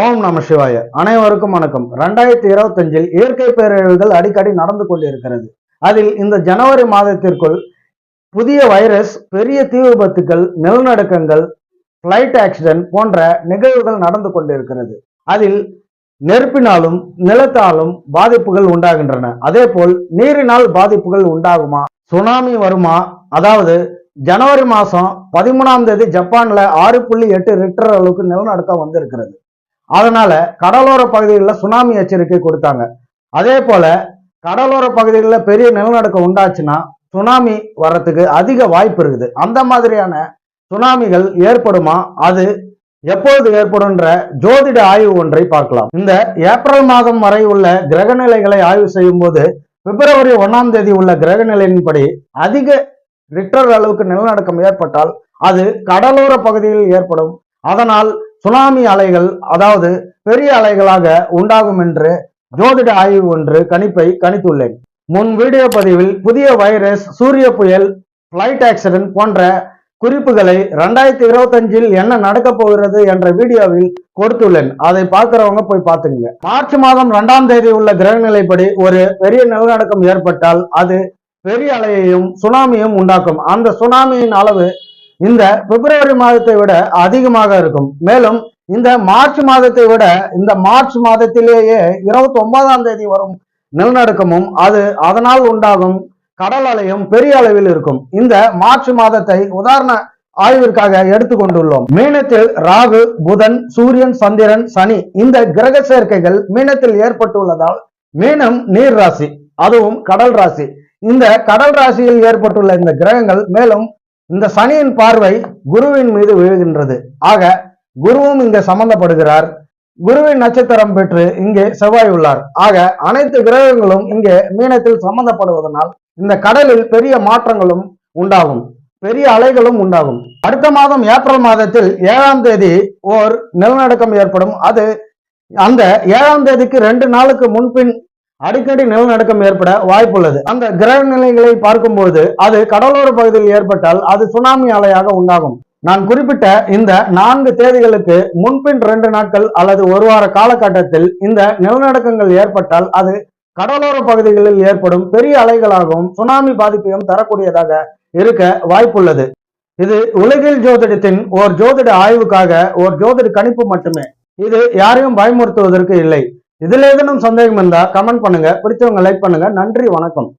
ஓம் நம சிவாய. அனைவருக்கும் வணக்கம். ரெண்டாயிரத்தி இருபத்தஞ்சில் இயற்கை பேரழிவுகள் அடிக்கடி நடந்து கொண்டிருக்கிறது. அதில் இந்த ஜனவரி மாதத்திற்குள் புதிய வைரஸ் பெரிய தீ விபத்துக்கள் நிலநடுக்கங்கள் பிளைட் ஆக்சிடென்ட் போன்ற நிகழ்வுகள் நடந்து கொண்டிருக்கிறது. அதில் நெருப்பினாலும் நிலத்தாலும் பாதிப்புகள் உண்டாகின்றன. அதே போல் நீரினால் பாதிப்புகள் உண்டாகுமா? சுனாமி வருமா? அதாவது ஜனவரி மாதம் பதிமூணாம் தேதி ஜப்பான்ல ஆறு புள்ளி எட்டு ரிக்டர் அளவுக்கு நிலநடுக்கம் வந்திருக்கிறது. அதனால கடலோர பகுதிகளில் சுனாமி எச்சரிக்கை கொடுத்தாங்க. அதே போல கடலோர பகுதிகளில் பெரிய நிலநடுக்கம் உண்டாச்சுன்னா சுனாமி வர்றதுக்கு அதிக வாய்ப்பு இருக்குது. அந்த மாதிரியான சுனாமிகள் ஏற்படுமா? அது எப்பொழுது ஏற்படும்ன்ற ஜோதிட ஆய்வு ஒன்றை பார்க்கலாம். இந்த ஏப்ரல் மாதம் வரை உள்ள கிரக நிலைகளை ஆய்வு செய்யும் போது பிப்ரவரி ஒன்னாம் தேதி உள்ள கிரக நிலையின்படி அதிக ரிக்டர் அளவுக்கு நிலநடுக்கம் ஏற்பட்டால் அது கடலோர பகுதியில் ஏற்படும். அதனால் சுனாமி அலைகள் அதாவது பெரிய அலைகளாக உண்டாகும் என்று ஜோதிட ஆய்வு ஒன்று கணிப்பை கணித்துள்ளேன். முன் வீடியோ பதிவில் புதிய வைரஸ் சூரிய புயல் பிளைட் ஆக்சிடென்ட் போன்ற குறிப்புகளை ரெண்டாயிரத்தி இருபத்தஞ்சில் என்ன நடக்க போகிறது என்ற வீடியோவில் கொடுத்துள்ளேன். அதை பார்க்கிறவங்க போய் பார்த்துங்க மார்ச் மாதம் இரண்டாம் தேதி உள்ள கிரகநிலைப்படி ஒரு பெரிய நிலநடுக்கம் ஏற்பட்டால் அது பெரிய அலையையும் சுனாமியும் உண்டாக்கும். அந்த சுனாமியின் அளவு இந்த பிப்ரவரி மாதத்தை விட அதிகமாக இருக்கும். மேலும் இந்த மார்ச் மாதத்தை விட இந்த மார்ச் மாதத்திலேயே இருபத்தி ஒன்பதாம் தேதி வரும் நிலநடுக்கமும் அது அதனால் உண்டாகும் கடல் அலையும் பெரிய அளவில் இருக்கும். இந்த மார்ச் மாதத்தை உதாரண ஆய்விற்காக எடுத்துக்கொண்டுள்ளோம் மீனத்தில் ராகு புதன் சூரியன் சந்திரன் சனி இந்த கிரக சேர்க்கைகள் மீனத்தில் ஏற்பட்டுள்ளதால் மீனம் நீர் ராசி அதுவும் கடல் ராசி. இந்த கடல் ராசியில் ஏற்பட்டுள்ள இந்த கிரகங்கள் மேலும் இந்த சனியின் பார்வை குருவின் மீது விழுகின்றது. ஆக குருவும் இங்கு சம்பந்தப்படுகிறார். குருவின் நட்சத்திரம் பெற்று இங்கே செவ்வாய் உள்ளார். ஆக அனைத்து கிரகங்களும் இங்கே மீனத்தில் சம்பந்தப்படுவதனால் இந்த கடலில் பெரிய மாற்றங்களும் உண்டாகும். பெரிய அலைகளும் உண்டாகும். அடுத்த மாதம் ஏப்ரல் மாதத்தில் ஏழாம் தேதி ஓர் நிலநடுக்கம் ஏற்படும். அது அந்த ஏழாம் தேதிக்கு ரெண்டு நாளுக்கு முன்பின் அடிக்கடி நிலநடுக்கம் ஏற்பட வாய்ப்புள்ளது. அந்த கிரக நிலைகளை பார்க்கும்போது அது கடலோர பகுதியில் ஏற்பட்டால் அது சுனாமி அலையாக உண்டாகும். நான் குறிப்பிட்ட இந்த நான்கு தேதிகளுக்கு முன்பின் ரெண்டு நாட்கள் அல்லது ஒரு வார காலகட்டத்தில் இந்த நிலநடுக்கங்கள் ஏற்பட்டால் அது கடலோர பகுதிகளில் ஏற்படும் பெரிய அலைகளாகவும் சுனாமி பாதிப்பையும் தரக்கூடியதாக இருக்க வாய்ப்புள்ளது. இது உலகில் ஜோதிடத்தின் ஓர் ஜோதிட ஆய்வுக்காக ஓர் ஜோதிட கணிப்பு மட்டுமே. இது யாரையும் பயமுறுத்துவதற்கு இல்லை. இதுல ஏதேனும் சந்தேகம் இருந்தா கமெண்ட் பண்ணுங்க. பிடிச்சவங்க லைக் பண்ணுங்க. நன்றி வணக்கம்.